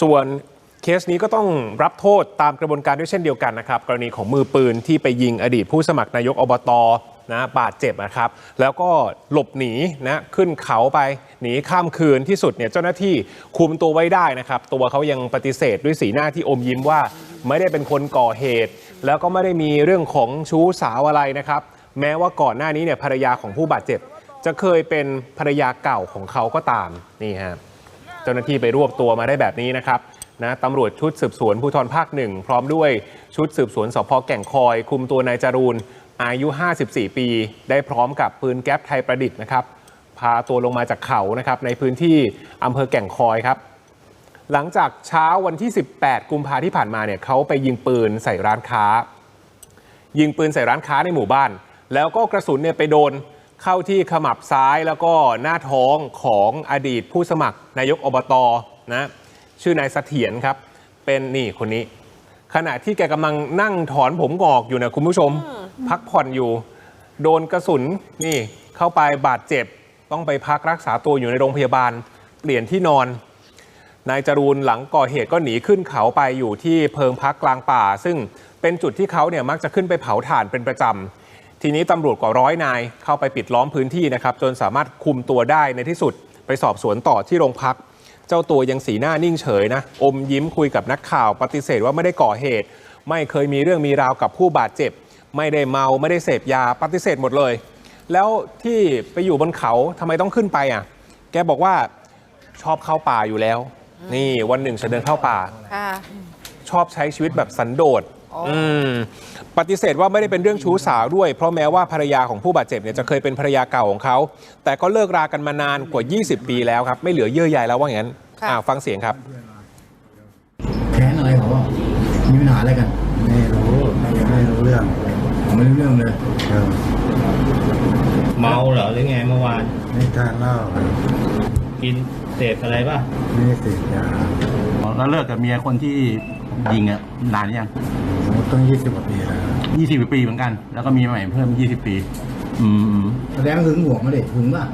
ส่วนเคสนี้ก็ต้องรับโทษตามกระบวนการด้วยเช่นเดียวกันนะครับ กรณีของมือปืนที่ไปยิงอดีตผู้สมัครนายกอบตนะบาดเจ็บนะครับ แล้วก็หลบหนีนะขึ้นเขาไปหนีข้ามคืนที่สุดเนี่ยเจ้าหน้าที่คุมตัวไว้ได้นะครับ ตัวเขายังปฏิเสธด้วยสีหน้าที่อมยิ้มว่า ไม่ได้เป็นคนก่อเหตุ แล้วก็ไม่ได้มีเรื่องของชู้สาวอะไรนะครับ แม้ว่าก่อนหน้านี้เนี่ยภรรยาของผู้บาดเจ็บ จะเคยเป็นภรรยาเก่าของเขาก็ตามนี่ฮะ จ้าหน้าที่ไปรวบตัวมาได้แบบนี้นะครับนะตำรวจชุดสืบสวนภูธรภาคหนึ่งพร้อมด้วยชุดสืบสวนสพแก่งคอย คุมตัวนายจรูนอายุ 54 ปี ได้พร้อมกับปืนแก๊ปไทยประดิษฐ์นะครับ พาตัวลงมาจากเขานะครับในพื้นที่อำเภอแก่งคอยครับ หลังจากเช้าวันที่ 18 กุมภาที่ผ่านมาเนี่ยเขาไปยิงปืนใส่ร้านค้า ยิงปืนใส่ร้านค้าในหมู่บ้าน แล้วก็กระสุนเนี่ยไปโดน เข้าที่ขมับซ้ายแล้วก็หน้าท้องของอดีตผู้สมัครนายกอบตนะชื่อนายเสถียรครับ เป็นนี่คนนี้ ขณะที่แกกำลังนั่งถอนผมงอกอยู่นะคุณผู้ชม พักผ่อนอยู่ โดนกระสุนนี่เข้าไปบาดเจ็บ ต้องไปพักรักษาตัวอยู่ในโรงพยาบาล เปลี่ยนที่นอนนายจรูนหลังก่อเหตุก็หนีขึ้นเขาไปอยู่ที่เพิงพักกลางป่า ซึ่งเป็นจุดที่เขาเนี่ยมักจะขึ้นไปเผาถ่านเป็นประจำ ทีนี้ตำรวจกว่าร้อยนายเข้าไปปิดล้อมพื้นที่นะครับจนสามารถคุมตัวได้ในที่สุด ไปสอบสวนต่อที่โรงพัก เจ้าตัวยังสีหน้านิ่งเฉยนะอมยิ้มคุยกับนักข่าวปฏิเสธว่าไม่ได้ก่อเหตุ ไม่เคยมีเรื่องมีราวกับผู้บาดเจ็บ ไม่ได้เมาไม่ได้เสพยาปฏิเสธหมดเลย แล้วที่ไปอยู่บนเขาทำไมต้องขึ้นไปอะ แกบอกว่าชอบเข้าป่าอยู่แล้ว นี่วันหนึ่งจะเดินเข้าป่าค่ะชอบใช้ชีวิตแบบสันโดษ อืมปฏิเสธว่าไม่ได้เป็นเรื่องชู้สาวด้วย เพราะแม้ว่าภรรยาของผู้บาดเจ็บเนี่ยจะเคยเป็นภรรยาเก่าของเขา แต่ก็เลิกรากันมานานกว่า 20 ปีแล้วครับ ไม่เหลือเยื่อใยแล้วว่าอย่างนั้นค่ะ อ่าฟังเสียงครับ แค้นอะไรเขาอะมีปัญหาอะไรกัน ไม่รู้ไม่รู้เรื่องผมไม่รู้เรื่องเลยเออเมาเหรอหรือไงเมื่อวานไม่ทานเหล้ากินเสพอะไรป่ะ ไม่ได้เสพยาแล้วเลิกกับเมียคนที่ยิงอะนานยังโอ้ ต้องยี่สิบกว่าปีแล้วยี่สิบปีเหมือนกัน แล้วก็มีใหม่เพิ่มยี่สิบปี อืมแสดงว่าหึงหวงมาเด็กหึงป่ะ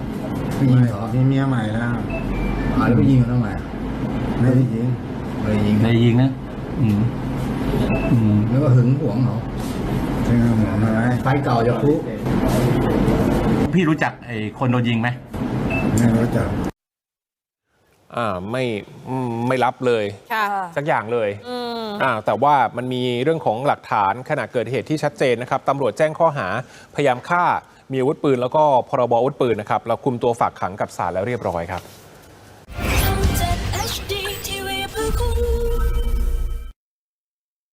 ไปยิงเหรอมีเมียใหม่แล้วอ่าแล้วไปยิงเขาทำไมไม่ได้ยิงไปยิงได้ยิงนะ อืมอืมแล้วก็หึงหวงเขาถึงหมอมาไว้ไฟเก่าจะคุพี่รู้จักไอ้คนโดนยิงไหมไม่รู้จักอ่าไม่อืมไม่รับเลยค่ะสักอย่างเลย อ่าแต่ว่ามันมีเรื่องของหลักฐานขณะเกิดเหตุที่ชัดเจนนะครับตำรวจแจ้งข้อหาพยายามฆ่ามีอาวุธปืนแล้วก็พรบอาวุธปืนนะครับเราคุมตัวฝากขังกับศาลแล้วเรียบร้อยครับ